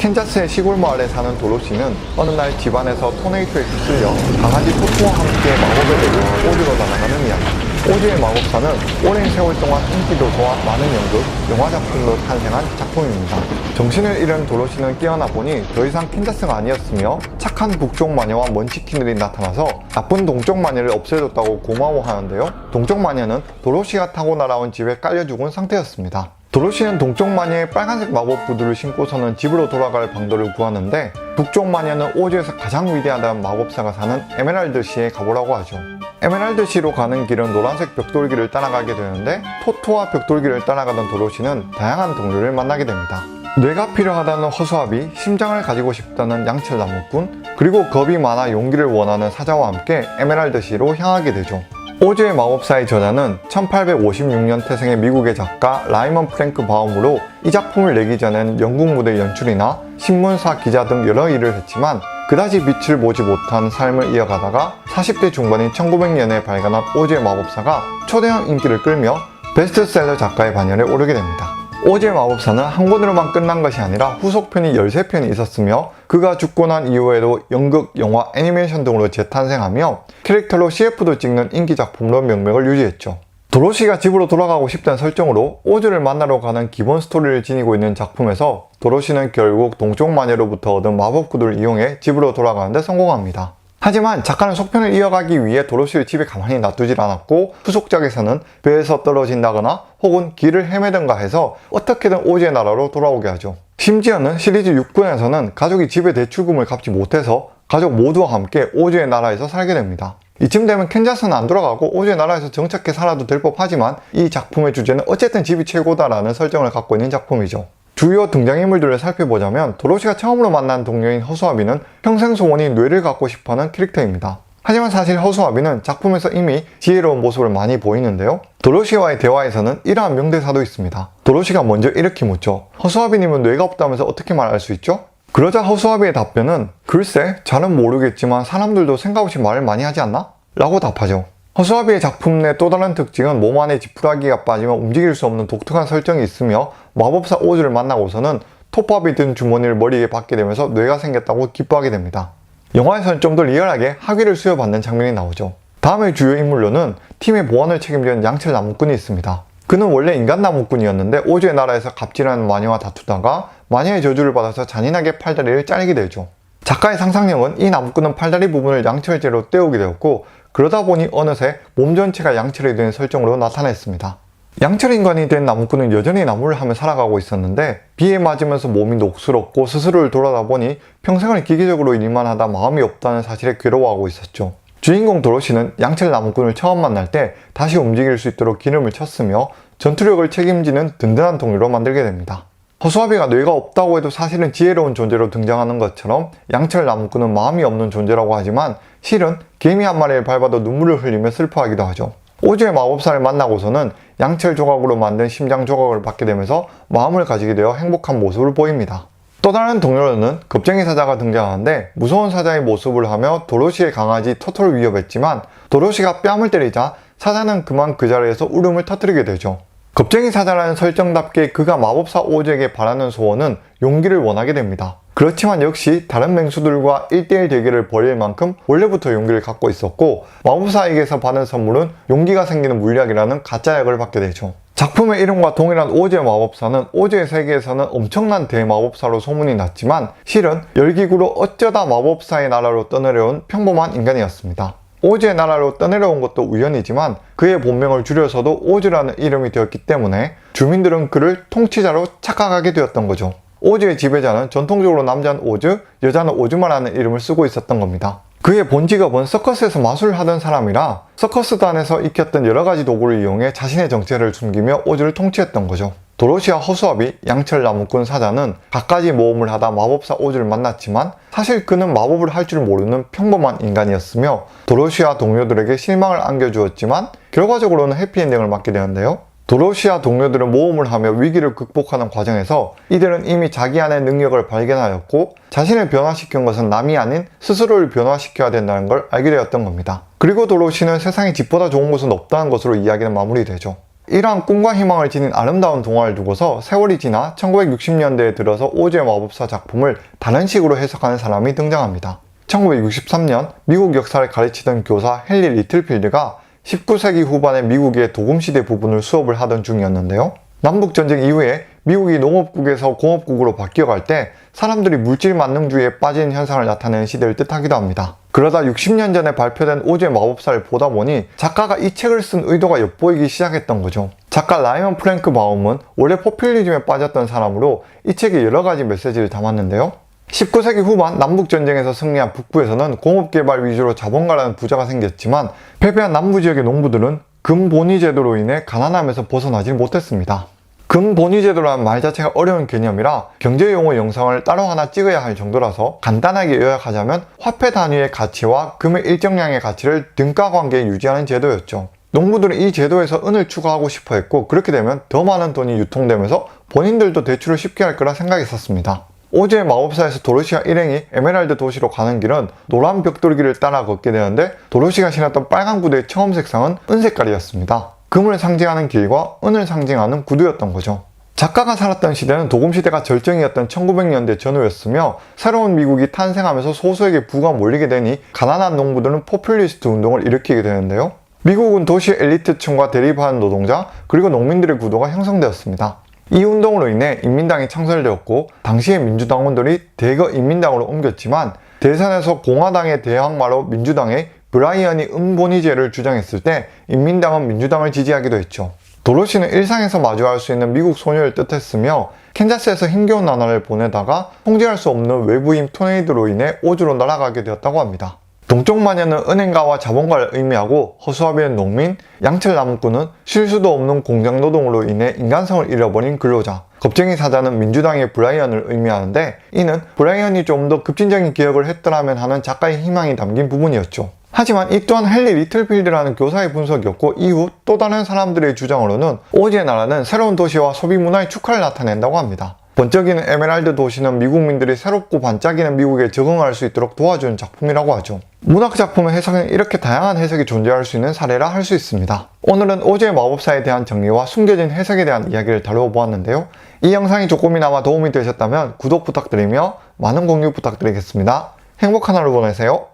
캔자스의 시골 마을에 사는 도로시는 어느 날 집안에서 토네이토에 휩쓸려 강아지 토토와 함께 마법의 대교를 오즈로 날아가는 이야기. 오즈의 마법사는 오랜 세월 동안 인기 도서와 많은 연극, 영화 작품으로 탄생한 작품입니다. 정신을 잃은 도로시는 깨어나 보니 더 이상 캔자스가 아니었으며 착한 북쪽 마녀와 먼치킨들이 나타나서 나쁜 동쪽 마녀를 없애줬다고 고마워하는데요. 동쪽 마녀는 도로시가 타고 날아온 집에 깔려 죽은 상태였습니다. 도로시는 동쪽 마녀의 빨간색 마법 구두를 신고서는 집으로 돌아갈 방도를 구하는데 북쪽 마녀는 오즈에서 가장 위대하다는 마법사가 사는 에메랄드시에 가보라고 하죠. 에메랄드시로 가는 길은 노란색 벽돌길을 따라가게 되는데 토토와 벽돌길을 따라가던 도로시는 다양한 동료를 만나게 됩니다. 뇌가 필요하다는 허수아비, 심장을 가지고 싶다는 양철 나무꾼, 그리고 겁이 많아 용기를 원하는 사자와 함께 에메랄드시로 향하게 되죠. 오즈의 마법사의 저자는 1856년 태생의 미국의 작가 라이먼 프랭크 바움으로 이 작품을 내기 전엔 영국 무대 연출이나 신문사 기자 등 여러 일을 했지만 그다지 빛을 보지 못한 삶을 이어가다가 40대 중반인 1900년에 발간한 오즈의 마법사가 초대형 인기를 끌며 베스트셀러 작가의 반열에 오르게 됩니다. 오즈의 마법사는 한 권으로만 끝난 것이 아니라 후속편이 13편이 있었으며 그가 죽고 난 이후에도 연극, 영화, 애니메이션 등으로 재탄생하며 캐릭터로 CF도 찍는 인기 작품으로 명맥을 유지했죠. 도로시가 집으로 돌아가고 싶다는 설정으로 오즈를 만나러 가는 기본 스토리를 지니고 있는 작품에서 도로시는 결국 동쪽 마녀로부터 얻은 마법 구두를 이용해 집으로 돌아가는데 성공합니다. 하지만 작가는 속편을 이어가기 위해 도로시를 집에 가만히 놔두질 않았고 후속작에서는 배에서 떨어진다거나 혹은 길을 헤매든가 해서 어떻게든 오즈의 나라로 돌아오게 하죠. 심지어는 시리즈 6권에서는 가족이 집에 대출금을 갚지 못해서 가족 모두와 함께 오즈의 나라에서 살게 됩니다. 이쯤 되면 캔자스는 안 돌아가고 오즈의 나라에서 정착해 살아도 될 법하지만 이 작품의 주제는 어쨌든 집이 최고다라는 설정을 갖고 있는 작품이죠. 주요 등장인물들을 살펴보자면 도로시가 처음으로 만난 동료인 허수아비는 평생 소원이 뇌를 갖고 싶어하는 캐릭터입니다. 하지만 사실 허수아비는 작품에서 이미 지혜로운 모습을 많이 보이는데요. 도로시와의 대화에서는 이러한 명대사도 있습니다. 도로시가 먼저 이렇게 묻죠. 허수아비님은 뇌가 없다면서 어떻게 말할 수 있죠? 그러자 허수아비의 답변은 글쎄 잘은 모르겠지만 사람들도 생각 없이 말을 많이 하지 않나? 라고 답하죠. 허수아비의 작품 내 또 다른 특징은 몸 안에 지푸라기가 빠지면 움직일 수 없는 독특한 설정이 있으며 마법사 오즈를 만나고서는 톱밥이 든 주머니를 머리에 받게 되면서 뇌가 생겼다고 기뻐하게 됩니다. 영화에서는 좀 더 리얼하게 학위를 수여받는 장면이 나오죠. 다음의 주요 인물로는 팀의 보안을 책임지는 양철 나무꾼이 있습니다. 그는 원래 인간 나무꾼이었는데 오즈의 나라에서 갑질하는 마녀와 다투다가 마녀의 저주를 받아서 잔인하게 팔다리를 자르게 되죠. 작가의 상상력은 이 나무꾼은 팔다리 부분을 양철제로 떼우게 되었고 그러다 보니 어느새 몸 전체가 양철이 된 설정으로 나타났습니다. 양철 인간이 된 나무꾼은 여전히 나무를 하며 살아가고 있었는데 비에 맞으면서 몸이 녹슬었고 스스로를 돌아다 보니 평생을 기계적으로 일만 하다 마음이 없다는 사실에 괴로워하고 있었죠. 주인공 도로시는 양철 나무꾼을 처음 만날 때 다시 움직일 수 있도록 기름을 쳤으며 전투력을 책임지는 든든한 동료로 만들게 됩니다. 허수아비가 뇌가 없다고 해도 사실은 지혜로운 존재로 등장하는 것처럼 양철 나무꾼은 마음이 없는 존재라고 하지만 실은 개미 한 마리를 밟아도 눈물을 흘리며 슬퍼하기도 하죠. 오즈의 마법사를 만나고서는 양철 조각으로 만든 심장 조각을 받게 되면서 마음을 가지게 되어 행복한 모습을 보입니다. 또 다른 동료로는 겁쟁이 사자가 등장하는데 무서운 사자의 모습을 하며 도로시의 강아지 토토를 위협했지만 도로시가 뺨을 때리자 사자는 그만 그 자리에서 울음을 터뜨리게 되죠. 겁쟁이 사자라는 설정답게 그가 마법사 오즈에게 바라는 소원은 용기를 원하게 됩니다. 그렇지만 역시 다른 맹수들과 1대1 대결을 벌일 만큼 원래부터 용기를 갖고 있었고 마법사에게서 받은 선물은 용기가 생기는 물약이라는 가짜약을 받게 되죠. 작품의 이름과 동일한 오즈의 마법사는 오즈의 세계에서는 엄청난 대마법사로 소문이 났지만 실은 열기구로 어쩌다 마법사의 나라로 떠내려온 평범한 인간이었습니다. 오즈의 나라로 떠내려온 것도 우연이지만 그의 본명을 줄여서도 오즈라는 이름이 되었기 때문에 주민들은 그를 통치자로 착각하게 되었던 거죠. 오즈의 지배자는 전통적으로 남자는 오즈, 여자는 오즈마라는 이름을 쓰고 있었던 겁니다. 그의 본 직업은 서커스에서 마술을 하던 사람이라 서커스단에서 익혔던 여러 가지 도구를 이용해 자신의 정체를 숨기며 오즈를 통치했던 거죠. 도로시와 허수아비, 양철 나무꾼 사자는 갖가지 모험을 하다 마법사 오즈를 만났지만 사실 그는 마법을 할 줄 모르는 평범한 인간이었으며 도로시와 동료들에게 실망을 안겨주었지만 결과적으로는 해피엔딩을 맞게 되는데요. 도로시아 동료들은 모험을 하며 위기를 극복하는 과정에서 이들은 이미 자기 안의 능력을 발견하였고 자신을 변화시킨 것은 남이 아닌 스스로를 변화시켜야 된다는 걸 알게 되었던 겁니다. 그리고 도로시는 세상에 집보다 좋은 곳은 없다는 것으로 이야기는 마무리되죠. 이러한 꿈과 희망을 지닌 아름다운 동화를 두고서 세월이 지나 1960년대에 들어서 오즈의 마법사 작품을 다른 식으로 해석하는 사람이 등장합니다. 1963년 미국 역사를 가르치던 교사 헨리 리틀필드가 19세기 후반에 미국의 도금시대 부분을 수업을 하던 중이었는데요. 남북전쟁 이후에 미국이 농업국에서 공업국으로 바뀌어갈 때 사람들이 물질 만능주의에 빠지는 현상을 나타내는 시대를 뜻하기도 합니다. 그러다 60년 전에 발표된 오즈의 마법사를 보다 보니 작가가 이 책을 쓴 의도가 엿보이기 시작했던 거죠. 작가 라이언 프랭크 바움은 원래 포퓰리즘에 빠졌던 사람으로 이 책에 여러 가지 메시지를 담았는데요. 19세기 후반 남북전쟁에서 승리한 북부에서는 공업개발 위주로 자본가라는 부자가 생겼지만 패배한 남부 지역의 농부들은 금본위 제도로 인해 가난함에서 벗어나지 못했습니다. 금본위 제도라는 말 자체가 어려운 개념이라 경제용어 영상을 따로 하나 찍어야 할 정도라서 간단하게 요약하자면 화폐 단위의 가치와 금의 일정량의 가치를 등가 관계에 유지하는 제도였죠. 농부들은 이 제도에서 은을 추가하고 싶어 했고 그렇게 되면 더 많은 돈이 유통되면서 본인들도 대출을 쉽게 할 거라 생각했었습니다. 오즈의 마법사에서 도로시아 일행이 에메랄드 도시로 가는 길은 노란 벽돌길을 따라 걷게 되는데 도로시가 신었던 빨간 구두의 처음 색상은 은색깔이었습니다. 금을 상징하는 길과 은을 상징하는 구두였던 거죠. 작가가 살았던 시대는 도금시대가 절정이었던 1900년대 전후였으며 새로운 미국이 탄생하면서 소수에게 부가 몰리게 되니 가난한 농부들은 포퓰리스트 운동을 일으키게 되는데요. 미국은 도시 엘리트층과 대립하는 노동자 그리고 농민들의 구도가 형성되었습니다. 이 운동으로 인해 인민당이 창설되었고 당시의 민주당원들이 대거 인민당으로 옮겼지만 대선에서 공화당의 대항마로 민주당의 브라이언이 음본위제를 주장했을 때 인민당은 민주당을 지지하기도 했죠. 도로시는 일상에서 마주할 수 있는 미국 소녀를 뜻했으며 캔자스에서 힘겨운 나날을 보내다가 통제할 수 없는 외부인 토네이드로 인해 오즈로 날아가게 되었다고 합니다. 동쪽 마녀는 은행가와 자본가를 의미하고 허수아비는 농민, 양철 나무꾼은 쉴 수도 없는 공장 노동으로 인해 인간성을 잃어버린 근로자, 겁쟁이 사자는 민주당의 브라이언을 의미하는데 이는 브라이언이 좀 더 급진적인 기억을 했더라면 하는 작가의 희망이 담긴 부분이었죠. 하지만 이 또한 헨리 리틀필드라는 교사의 분석이었고 이후 또 다른 사람들의 주장으로는 오즈의 나라는 새로운 도시와 소비 문화의 축화를 나타낸다고 합니다. 번쩍이는 에메랄드 도시는 미국민들이 새롭고 반짝이는 미국에 적응할 수 있도록 도와주는 작품이라고 하죠. 문학 작품의 해석에는 이렇게 다양한 해석이 존재할 수 있는 사례라 할 수 있습니다. 오늘은 오즈의 마법사에 대한 정리와 숨겨진 해석에 대한 이야기를 다루어 보았는데요. 이 영상이 조금이나마 도움이 되셨다면 구독 부탁드리며 많은 공유 부탁드리겠습니다. 행복한 하루 보내세요.